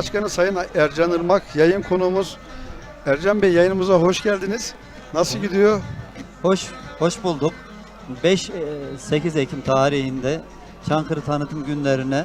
Başkanı Sayın Ercan Irmak yayın konuğumuz. Ercan Bey yayınımıza hoş geldiniz. Nasıl gidiyor? Hoş, hoş bulduk. 5-8 Ekim tarihinde Çankırı tanıtım günlerine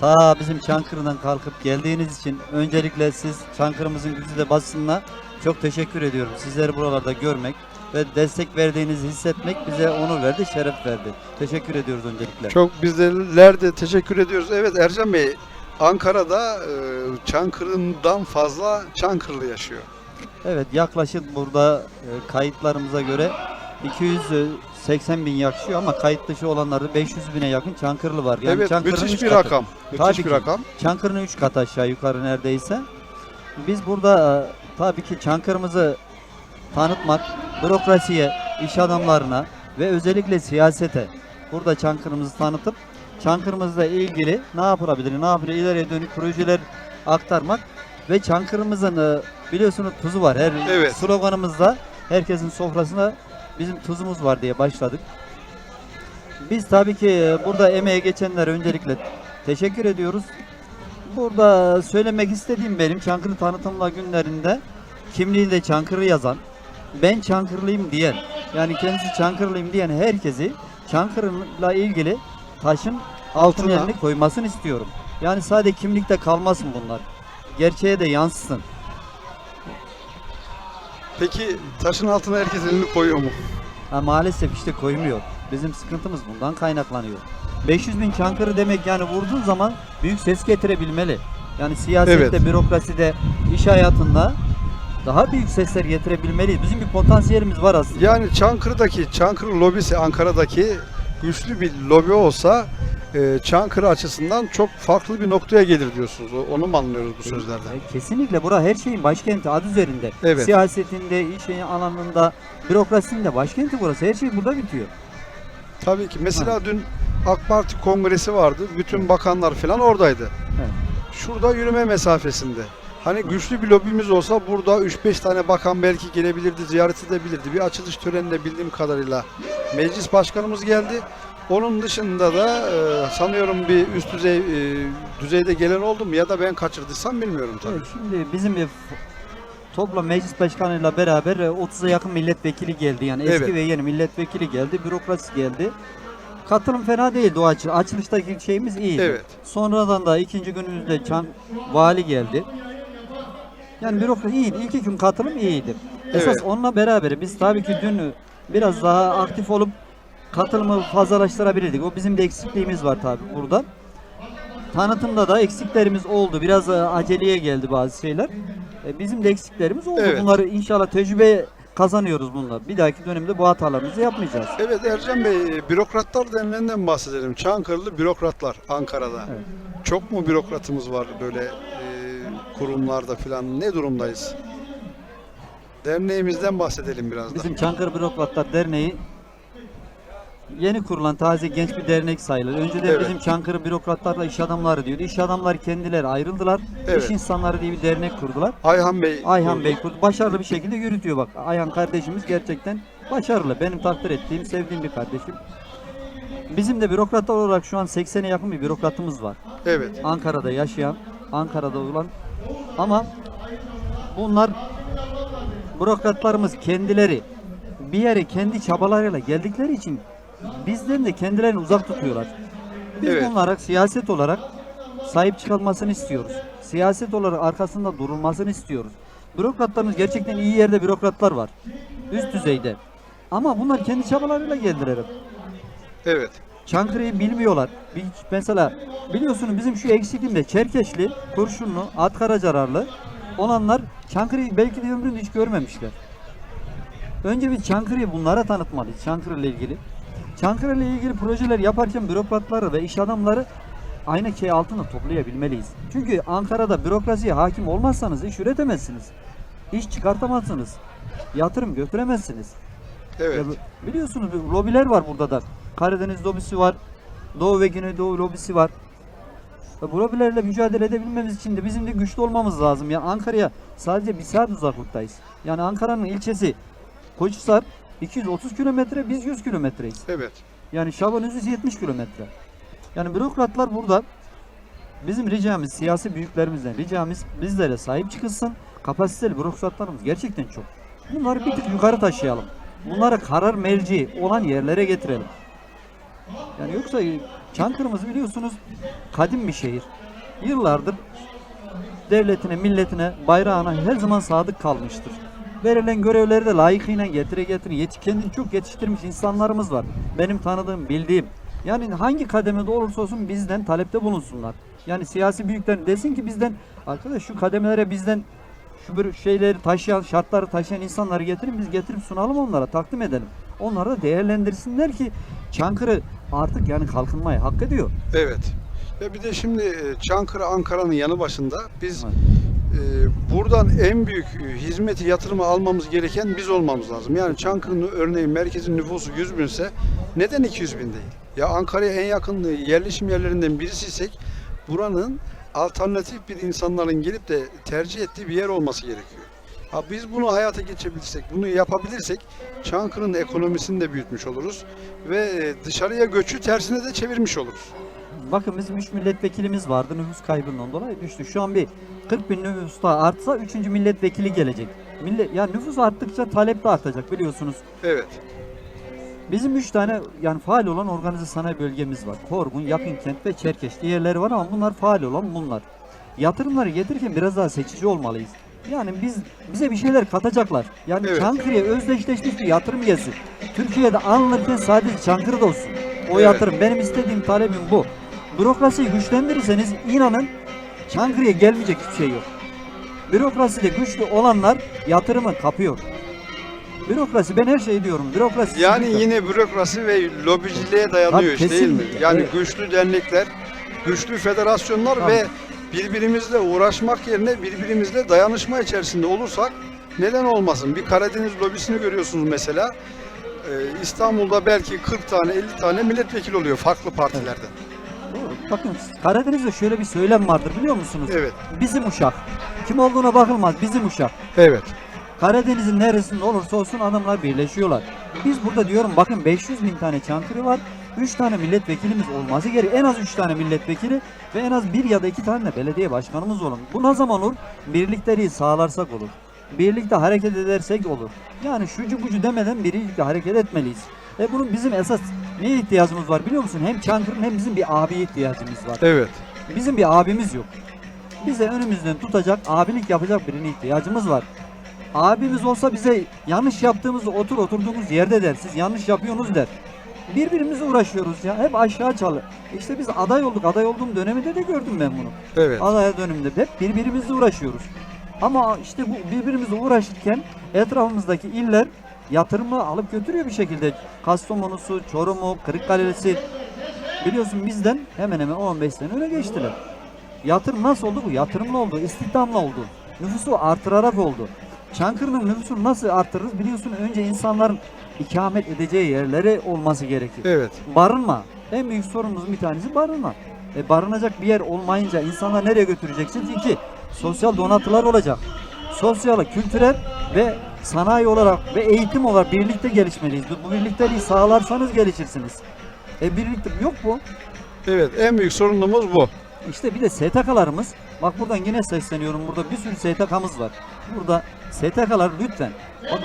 ta bizim Çankırı'dan kalkıp geldiğiniz için öncelikle siz Çankırı'mızın güzide basınına çok teşekkür ediyorum. Sizleri buralarda görmek ve destek verdiğinizi hissetmek bize onur verdi, şeref verdi. Teşekkür ediyoruz öncelikle. Çok bizler de teşekkür ediyoruz. Evet Ercan Bey Ankara'da e, Çankırı'dan fazla Çankırılı yaşıyor. Evet yaklaşık burada e, kayıtlarımıza göre 280 bin yakışıyor ama kayıt dışı olanlarda 500 bine yakın Çankırılı var. Yani evet Çankırı'nın müthiş bir katı. rakam. Tabii Müthiş bir ki. rakam. Çankırı'nın 3 kat aşağı yukarı neredeyse. Biz burada e, tabii ki Çankırı'mızı tanıtmak, bürokrasiye, iş adamlarına ve özellikle siyasete burada Çankırı'mızı tanıtıp Çankırı'mızla ilgili ne yapılabilir, ne yapılır, ileriye dönük projeler aktarmak ve Çankırı'mızın e, biliyorsunuz tuzu var. Her Evet. sloganımızda herkesin sofrasında bizim tuzumuz var diye başladık. Biz tabii ki e, burada emeğe geçenlere öncelikle teşekkür ediyoruz. Burada söylemek istediğim benim Çankırı tanıtımla günlerinde kimliğinde Çankırı yazan, ben Çankırılıyım diyen, yani kendisi Çankırılıyım diyen herkesi Çankırı'yla ilgili taşın altın Altına. yerini koymasını istiyorum. Yani sadece kimlikte kalmasın bunlar. Gerçeğe de yansısın. Peki taşın altına herkes elini koyuyor mu? Ha, maalesef işte koymuyor. Bizim sıkıntımız bundan kaynaklanıyor. 500 bin Çankırı demek yani vurduğun zaman büyük ses getirebilmeli. Yani siyasette, Evet. bürokraside, iş hayatında daha büyük sesler getirebilmeliyiz. Bizim bir potansiyelimiz var aslında. Yani Çankırı'daki, Çankırı lobisi Ankara'daki güçlü bir lobi olsa e, Çankırı açısından çok farklı bir noktaya gelir diyorsunuz. Onu mu anlıyoruz bu sözlerden? E, Kesinlikle bura her şeyin başkenti adı üzerinde. Evet. Siyasetinde, iş alanında, bürokrasinin başkenti burası. Her şey burada bitiyor. Tabii ki. Mesela dün AK Parti kongresi vardı. Bütün bakanlar falan oradaydı. Evet. Şurada yürüme mesafesinde. Hani güçlü bir lobimiz olsa burada 3-5 tane bakan belki gelebilirdi, ziyaret edebilirdi. Bir açılış töreninde bildiğim kadarıyla meclis başkanımız geldi. Onun dışında da e, sanıyorum bir üst düzey e, düzeyde gelen oldu mu ya da ben kaçırdıysam bilmiyorum tabii. Evet, şimdi bizim bir toplam meclis başkanıyla beraber e, 30'a yakın milletvekili geldi. Yani eski Evet. ve yeni milletvekili geldi, bürokrasi geldi. Katılım fena değildi o açı. Açılıştaki şeyimiz iyiydi. Evet. Sonradan da ikinci günümüzde Çan vali geldi. Yani bürokrasi iyiydi. İlk iki gün katılım iyiydi. Esas Evet. onunla beraber biz tabii ki dün biraz daha aktif olup katılımı fazlalaştırabilirdik. O bizim de eksikliğimiz var tabii burada. Tanıtımda da eksiklerimiz oldu. Biraz e, aceleye geldi bazı şeyler. E, Bizim de eksiklerimiz oldu. Evet. Bunları inşallah tecrübe kazanıyoruz bunlar. Bir dahaki dönemde bu hatalarımızı yapmayacağız. Evet Ercan Bey, e, bürokratlar denilenden bahsedelim. Çankırılı bürokratlar Ankara'da. Evet. Çok mu bürokratımız var böyle kurumlarda falan? Ne durumdayız? Derneğimizden bahsedelim biraz da. Bizim Çankırı Bürokratlar Derneği yeni kurulan taze genç bir dernek sayılır. Önceden Evet. bizim Çankırı Bürokratlarla iş adamları diyordu. İş adamları kendileri ayrıldılar. Evet. İş insanları diye bir dernek kurdular. Ayhan Bey. Ayhan Bey kurdu. Başarılı bir şekilde yürütüyor bak. Ayhan kardeşimiz gerçekten başarılı. Benim takdir ettiğim, sevdiğim bir kardeşim. Bizim de bürokratlar olarak şu an 80'e yakın bir bürokratımız var. Evet. Ankara'da yaşayan, Ankara'da olan ama bunlar bürokratlarımız kendileri bir yere kendi çabalarıyla geldikleri için bizden de kendilerini uzak tutuyorlar. Biz Evet. bunlara siyaset olarak sahip çıkılmasını istiyoruz. Siyaset olarak arkasında durulmasını istiyoruz. Bürokratlarımız gerçekten iyi yerde bürokratlar var. Üst düzeyde. Ama bunlar kendi çabalarıyla geldiler. Evet. Çankırı'yı bilmiyorlar. Bir- Mesela biliyorsunuz bizim şu eksikliğinde Çerkeşli, Kurşunlu, Atkaracararlı olanlar Çankırı'yı belki de ömründe hiç görmemişler. Önce biz Çankırı'yı bunlara tanıtmalıyız Çankırı ile ilgili. Çankırı ile ilgili projeler yaparken bürokratları ve iş adamları aynı şey altında toplayabilmeliyiz. Çünkü Ankara'da bürokrasiye hakim olmazsanız iş üretemezsiniz. İş çıkartamazsınız. Yatırım götüremezsiniz. Evet. Ya biliyorsunuz lobiler var burada da. Karadeniz lobisi var. Doğu ve Güneydoğu lobisi var. Ya Bu lobilerle mücadele edebilmemiz için de bizim de güçlü olmamız lazım. Yani Ankara'ya sadece bir saat uzaklıktayız. Yani Ankara'nın ilçesi Koçhisar 230 kilometre, biz 100 kilometreyiz. Evet. Yani Şaban Üzüz 70 kilometre. Yani bürokratlar burada Bizim ricamız siyasi büyüklerimizden ricamız bizlere sahip çıkılsın. Kapasiteli bürokratlarımız gerçekten çok. Bunları bir tık yukarı taşıyalım. Bunları karar merci olan yerlere getirelim. Yani yoksa Çankırı'mız biliyorsunuz kadim bir şehir. Yıllardır devletine, milletine, bayrağına her zaman sadık kalmıştır. Verilen görevleri de layıkıyla getire getire yet kendini çok yetiştirmiş insanlarımız var. Benim tanıdığım, bildiğim. Yani hangi kademede olursa olsun bizden talepte bulunsunlar. Yani siyasi büyükler desin ki bizden arkadaş şu kademelere bizden şu bir şeyleri taşıyan, şartları taşıyan insanları getirin biz getirip sunalım onlara, takdim edelim. Onları da değerlendirsinler ki Çankırı artık yani kalkınmayı hak ediyor. Evet. Ve bir de şimdi e, Çankırı Ankara'nın yanı başında biz Evet. e, buradan en büyük e, hizmeti yatırımı almamız gereken biz olmamız lazım. Yani Çankırı'nın örneğin merkezin nüfusu 100 binse neden 200 bin değil? Ya Ankara'ya en yakın yerleşim yerlerinden birisiysek buranın alternatif bir insanların gelip de tercih ettiği bir yer olması gerekiyor. Ha biz bunu hayata geçebilirsek, bunu yapabilirsek Çankırı'nın ekonomisini de büyütmüş oluruz ve e, dışarıya göçü tersine de çevirmiş oluruz. Bakın bizim 3 milletvekilimiz vardı nüfus kaybından dolayı düştü. Şu an bir 40 bin nüfus daha artsa 3. milletvekili gelecek. Millet, ya nüfus arttıkça talep de artacak biliyorsunuz. Evet. Bizim 3 tane yani faal olan organize sanayi bölgemiz var. Korgun, Yakınkent ve Çerkeş diğerleri var ama bunlar faal olan bunlar. Yatırımları getirirken biraz daha seçici olmalıyız. Yani biz bize bir şeyler katacaklar. Yani Evet. Çankırı'ya özdeşleşmiş bir yatırım gelsin. Türkiye'de alınırken sadece Çankırı'da olsun. O Evet. yatırım benim istediğim talebim bu. Bürokrasiyi güçlendirirseniz inanın Çankırı'ya gelmeyecek hiçbir şey yok. Bürokraside güçlü olanlar yatırımı kapıyor. Bürokrasi ben her şey diyorum. Bürokrasi Yani sıkıntı. yine bürokrasi ve lobiciliğe dayanıyor Tabii, işte değil mi? Yani evet. güçlü dernekler, güçlü federasyonlar Tabii. ve birbirimizle uğraşmak yerine birbirimizle dayanışma içerisinde olursak neden olmasın? Bir Karadeniz lobisini görüyorsunuz mesela. Ee, İstanbul'da belki 40 tane 50 tane milletvekili oluyor farklı partilerden. Bakın Karadeniz'de şöyle bir söylem vardır biliyor musunuz? Evet. Bizim uşak. Kim olduğuna bakılmaz bizim uşak. Evet. Karadeniz'in neresinde olursa olsun adamlar birleşiyorlar. Biz burada diyorum bakın 500 bin tane Çankırı var. 3 tane milletvekilimiz olması gerek. En az 3 tane milletvekili ve en az bir ya da iki tane de belediye başkanımız olur. Bu ne zaman olur? Birlikteliği sağlarsak olur. Birlikte hareket edersek olur. Yani şucu bucu demeden birlikte hareket etmeliyiz. Ve bunun bizim esas neye ihtiyacımız var biliyor musun? Hem Çankırı'nın hem bizim bir abiye ihtiyacımız var. Evet. Bizim bir abimiz yok. Bize önümüzden tutacak, abilik yapacak birine ihtiyacımız var. Abimiz olsa bize yanlış yaptığımızı otur oturduğumuz yerde der. Siz yanlış yapıyorsunuz der. Birbirimizle uğraşıyoruz ya. Hep aşağı çalı. İşte biz aday olduk. Aday olduğum döneminde de gördüm ben bunu. Evet. Aday döneminde hep birbirimizle uğraşıyoruz. Ama işte bu birbirimizle uğraşırken etrafımızdaki iller yatırımı alıp götürüyor bir şekilde. Kastamonu'su, Çorum'u, Kırıkkale'si biliyorsun bizden hemen hemen 15 sene öne geçtiler. Yatırım nasıl oldu bu? Yatırımla oldu, istihdamla oldu. Nüfusu artırarak oldu. Çankırı'nın nüfusunu nasıl artırırız? Biliyorsun önce insanların ikamet edeceği yerleri olması gerekir. Evet. Barınma. En büyük sorunumuzun bir tanesi barınma. E, barınacak bir yer olmayınca insanlar nereye götüreceksiniz? İki, sosyal donatılar olacak. Sosyal, kültürel ve sanayi olarak ve eğitim olarak birlikte gelişmeliyiz. Bu birlikteliği sağlarsanız gelişirsiniz. E birlikte yok bu. Evet. En büyük sorunumuz bu. İşte bir de STK'larımız, bak buradan yine sesleniyorum, burada bir sürü STK'mız var. Burada STK'lar lütfen,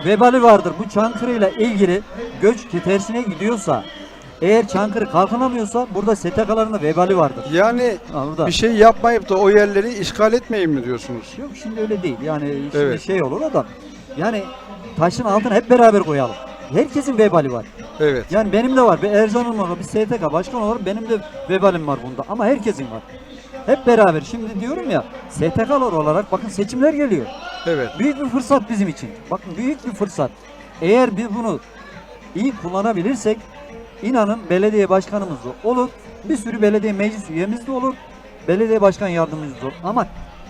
vebali vardır bu Çankırı ile ilgili göç tersine gidiyorsa, eğer Çankırı kalkınamıyorsa burada STK'ların da vebali vardır. Yani burada. bir şey yapmayıp da o yerleri işgal etmeyin mi diyorsunuz? Yok şimdi öyle değil. Yani şimdi Evet. şey olur adam. Yani taşın altına hep beraber koyalım. Herkesin vebali var. Evet. Yani benim de var. Bir Ercan'ın var. Bir STK başkan olarak benim de vebalim var bunda. Ama herkesin var. Hep beraber. Şimdi diyorum ya STK'lar olarak bakın seçimler geliyor. Evet. Büyük bir fırsat bizim için. Bakın büyük bir fırsat. Eğer biz bunu iyi kullanabilirsek inanın belediye başkanımız da olur. Bir sürü belediye meclis üyemiz de olur. Belediye başkan yardımcımız da olur. Ama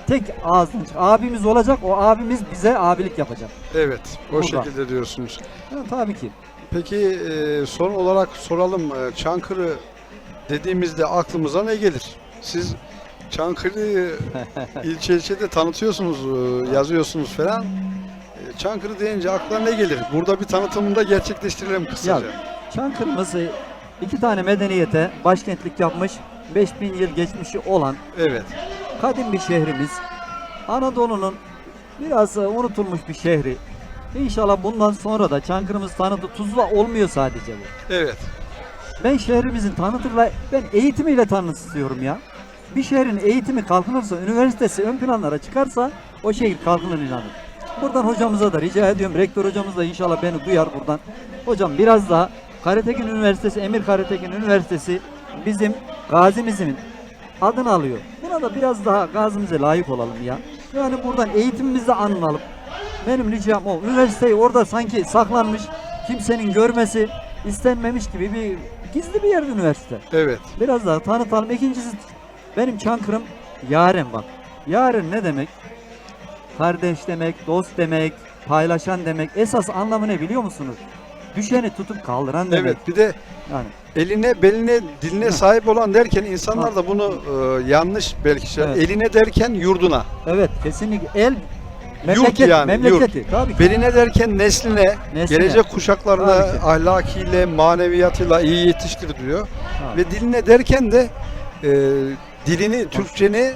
tek ağzın abimiz olacak. O abimiz bize abilik yapacak. Evet. O Burada. şekilde diyorsunuz. Ha, tabii ki. Peki e, son olarak soralım. E, Çankırı dediğimizde aklımıza ne gelir? Siz Çankırı'yı ilçe ilçede tanıtıyorsunuz, e, yazıyorsunuz falan. E, Çankırı deyince aklına ne gelir? Burada bir tanıtımını da gerçekleştirelim kısaca. Çankırı'mız iki tane medeniyete başkentlik yapmış 5000 yıl geçmişi olan Evet. kadim bir şehrimiz. Anadolu'nun biraz e, unutulmuş bir şehri. İnşallah bundan sonra da Çankırı'mız tanıdı. Tuzla olmuyor sadece bu. Evet. Ben şehrimizin tanıtırla, ben eğitimiyle tanınsın istiyorum ya. Bir şehrin eğitimi kalkınırsa, üniversitesi ön planlara çıkarsa o şehir kalkınır inanın. Buradan hocamıza da rica ediyorum, rektör hocamız da inşallah beni duyar buradan. Hocam biraz daha Karatekin Üniversitesi, Emir Karatekin Üniversitesi bizim gazimizin adını alıyor. Buna da biraz daha gazimize layık olalım ya. Yani buradan eğitimimizi anlayalım. Benim ricam o. Üniversiteyi orada sanki saklanmış, kimsenin görmesi istenmemiş gibi bir gizli bir yer üniversite. Evet. Biraz daha tanıtalım. İkincisi benim Çankırım yaren bak. Yaren ne demek? Kardeş demek, dost demek, paylaşan demek. Esas anlamı ne biliyor musunuz? Düşeni tutup kaldıran demek. Evet. Bir de Yani eline, beline, diline sahip olan derken insanlar da bunu e, yanlış belki şey. Evet. Eline derken yurduna. evet kesinlikle el memleket, yani, memleketi tabii ki. Beline derken nesline, Nesline. gelecek ki. ahlakiyle, maneviyatıyla iyi yetiştir diyor. Ha. Ve diline derken de e, dilini, Türkçeni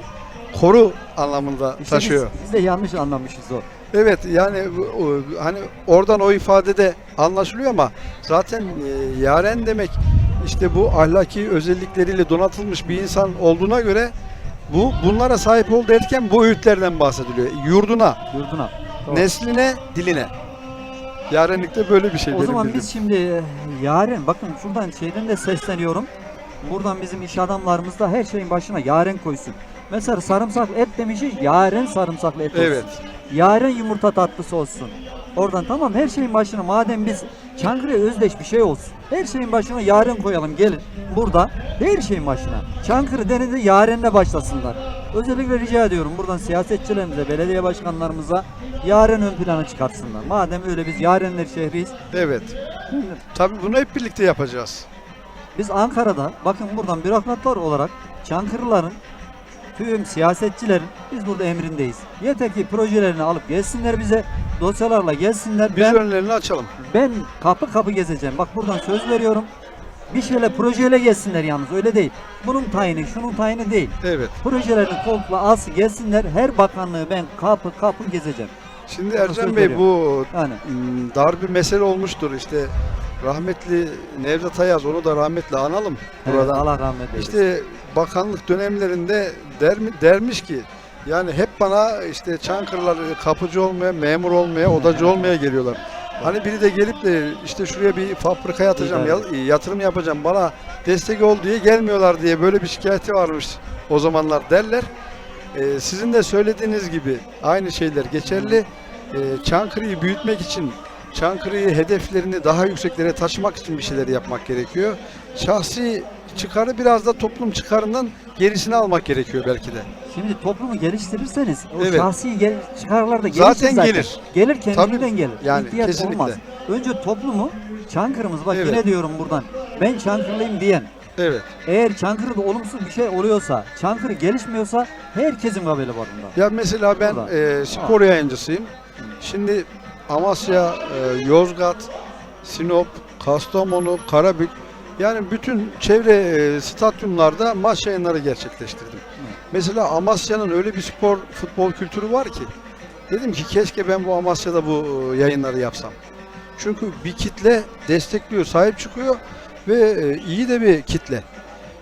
koru anlamında İşte biz- taşıyor. Biz, de yanlış anlamışız o. Evet yani bu- o- hani oradan o ifadede anlaşılıyor ama zaten e, yaren demek işte bu ahlaki özellikleriyle donatılmış bir insan olduğuna göre bu bunlara sahip ol derken bu öğütlerden bahsediliyor. Yurduna, Yurduna. Doğru. nesline, diline. Yarenlikte böyle bir şey O benim zaman bildiğim. biz şimdi e, yaren bakın şuradan şeyden de sesleniyorum. Buradan bizim iş adamlarımız da her şeyin başına yaren koysun. Mesela sarımsaklı et demişiz yaren sarımsaklı et olsun. Evet. Yaren yumurta tatlısı olsun. Oradan tamam her şeyin başına madem biz Çankırı'ya özdeş bir şey olsun. Her şeyin başına yaren koyalım gelin. Burada her şeyin başına. Çankırı denildi yarenle başlasınlar. Özellikle rica ediyorum buradan siyasetçilerimize, belediye başkanlarımıza yaren ön plana çıkartsınlar. Madem öyle biz yarenler şehriyiz. Evet. Tabii bunu hep birlikte yapacağız. Biz Ankara'da bakın buradan bürokratlar olarak Çankırıların tüm siyasetçilerin biz burada emrindeyiz. Yeter ki projelerini alıp gelsinler bize dosyalarla gelsinler. Biz ben, önlerini açalım. ben kapı kapı gezeceğim. Bak buradan söz veriyorum. Bir şeyle projeyle gelsinler yalnız öyle değil. Bunun tayini şunun tayini değil. Evet. Projelerini komple alsın gelsinler. Her bakanlığı ben kapı kapı gezeceğim. Şimdi Ercan Bey bu Yani Hmm, dar bir mesele olmuştur işte rahmetli Nevzat Ayaz onu da rahmetli analım evet, buradan. Allah rahmet eylesin. İşte bakanlık dönemlerinde der, mi- dermiş ki yani hep bana işte Çankırılar kapıcı olmaya, memur olmaya, odacı olmaya geliyorlar. Hani biri de gelip de işte şuraya bir fabrika yatacağım, ya- yatırım yapacağım, bana destek ol diye gelmiyorlar diye böyle bir şikayeti varmış o zamanlar derler. Ee, sizin de söylediğiniz gibi aynı şeyler geçerli. Ee, Çankırı'yı büyütmek için, Çankırı'yı hedeflerini daha yükseklere taşımak için bir şeyler yapmak gerekiyor. Şahsi çıkarı biraz da toplum çıkarından gerisini almak gerekiyor belki de. Şimdi toplumu geliştirirseniz o Evet. şahsi gel çıkarlar da gelir Zaten zaten. gelir. Gelir kendinden Tabii, gelir. yani İhtiyaç kesinlikle. olmaz. Önce toplumu Çankırımız bak Evet. yine diyorum buradan. Ben Çankırılıyım diyen. Evet. Eğer Çankırı'da olumsuz bir şey oluyorsa, Çankırı gelişmiyorsa herkesin haberi var bunda. Ya mesela ben Burada. e, spor yayıncısıyım. Şimdi Amasya, e, Yozgat, Sinop, Kastamonu, Karabük yani bütün çevre e, stadyumlarda maç yayınları gerçekleştirdim. Mesela Amasya'nın öyle bir spor futbol kültürü var ki dedim ki keşke ben bu Amasya'da bu e, yayınları yapsam. Çünkü bir kitle destekliyor, sahip çıkıyor ve e, iyi de bir kitle.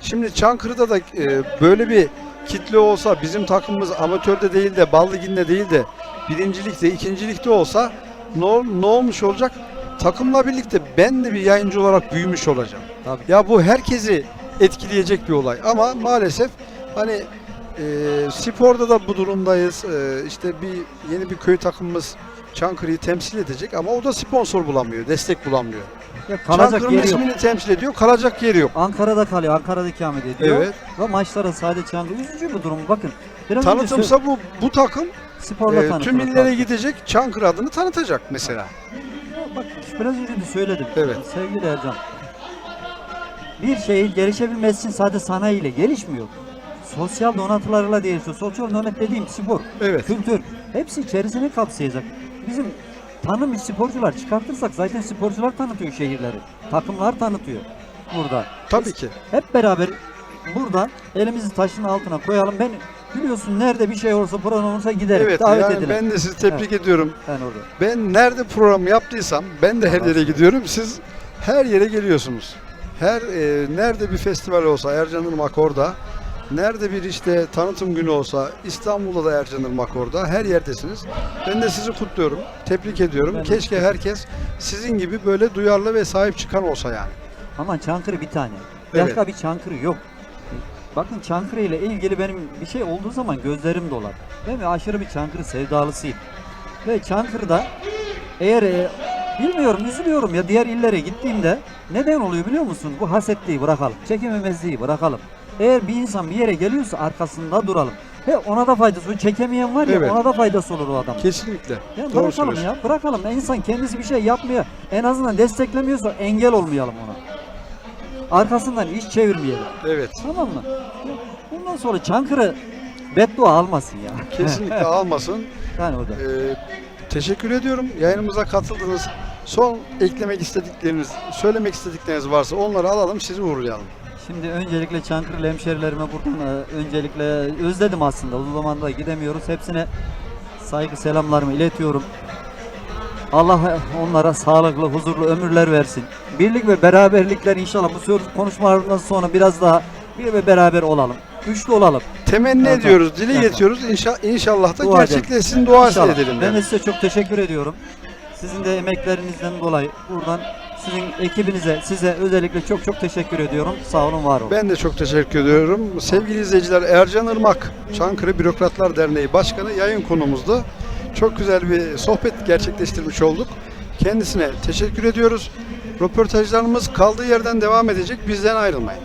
Şimdi Çankırı'da da e, böyle bir kitle olsa bizim takımımız amatörde değil de bal liginde değil de birincilikte, ikincilikte olsa ne, ol- ne olmuş olacak? Takımla birlikte ben de bir yayıncı olarak büyümüş olacağım. Tabii. Ya bu herkesi etkileyecek bir olay ama maalesef hani e, sporda da bu durumdayız. E, işte bir yeni bir köy takımımız Çankırı'yı temsil edecek ama o da sponsor bulamıyor, destek bulamıyor. Ya kalacak Çankırı'nın yeri yok. ismini temsil ediyor, kalacak yeri yok. Ankara'da kalıyor, Ankara'da ikamet ediyor. Evet. Ve maçlara sadece Çankırı. Üzücü bu durum. Bakın. Biraz önce sö- Tanıtımsa bu bu takım sporla e, tanıtılır. tüm illere gidecek, Çankırı adını tanıtacak mesela. Bak biraz önce de söyledim. Evet. Sevgili Ercan. Bir şeyin gelişebilmesi için sadece sanayiyle gelişmiyor. Sosyal donatılarıyla değişiyor. Sosyal donat dediğim spor, Evet. kültür. Hepsi içerisine kapsayacak. Bizim tanınmış sporcular çıkartırsak zaten sporcular tanıtıyor şehirleri. Takımlar tanıtıyor burada. Tabii Biz ki. Hep beraber burada elimizi taşın altına koyalım. Ben biliyorsun nerede bir şey olursa program olursa giderim. Evet Davet yani edilir. ben de sizi tebrik ediyorum. Ben orada. Ben nerede program yaptıysam ben de her yere gidiyorum. Siz her yere geliyorsunuz. Her e, nerede bir festival olsa Ercan Irmak orada. Nerede bir işte tanıtım günü olsa İstanbul'da da Ercan Irmak orada. Her yerdesiniz. Ben de sizi kutluyorum. Tebrik ediyorum. Ben Keşke herkes sizin gibi böyle duyarlı ve sahip çıkan olsa yani. Ama Çankırı bir tane. Evet. Başka bir Çankırı yok. Bakın Çankırı ile ilgili benim bir şey olduğu zaman gözlerim dolar. Ben bir aşırı bir Çankırı sevdalısıyım. Ve Çankırı'da eğer e, bilmiyorum üzülüyorum ya diğer illere gittiğimde neden oluyor biliyor musun? Bu hasetliği bırakalım. Çekememezliği bırakalım. Eğer bir insan bir yere geliyorsa arkasında duralım. Ve ona da faydası. O çekemeyen var ya Evet. ona da faydası olur o adam. Kesinlikle. Ya Doğru bırakalım söylüyorsun. ya bırakalım. İnsan kendisi bir şey yapmıyor. En azından desteklemiyorsa engel olmayalım ona. Arkasından iş çevirmeyelim. Evet. Tamam mı? Bundan sonra Çankırı beddua almasın ya. Kesinlikle almasın. Yani orada. Ee, teşekkür ediyorum. Yayınımıza katıldınız. Son eklemek istedikleriniz, söylemek istedikleriniz varsa onları alalım, sizi uğurlayalım. Şimdi öncelikle Çankırılı hemşerilerime buradan e, öncelikle özledim aslında. Uzun zamandır gidemiyoruz. Hepsine saygı selamlarımı iletiyorum. Allah onlara sağlıklı, huzurlu ömürler versin. Birlik ve beraberlikler inşallah bu söz konuşmalarından sonra biraz daha bir ve beraber olalım. Güçlü olalım. Temenni Evet, ediyoruz, dile Evet. getiriyoruz. İnşa, inşallah da Dua gerçekleşsin, dua edelim. Ben de size çok teşekkür ediyorum. Sizin de emeklerinizden dolayı buradan sizin ekibinize, size özellikle çok çok teşekkür ediyorum. Sağ olun, var olun. Ben de çok teşekkür ediyorum. Sevgili izleyiciler, Ercan Irmak, Çankırı Bürokratlar Derneği Başkanı yayın konumuzdu. Çok güzel bir sohbet gerçekleştirmiş olduk. Kendisine teşekkür ediyoruz. Röportajlarımız kaldığı yerden devam edecek. Bizden ayrılmayın.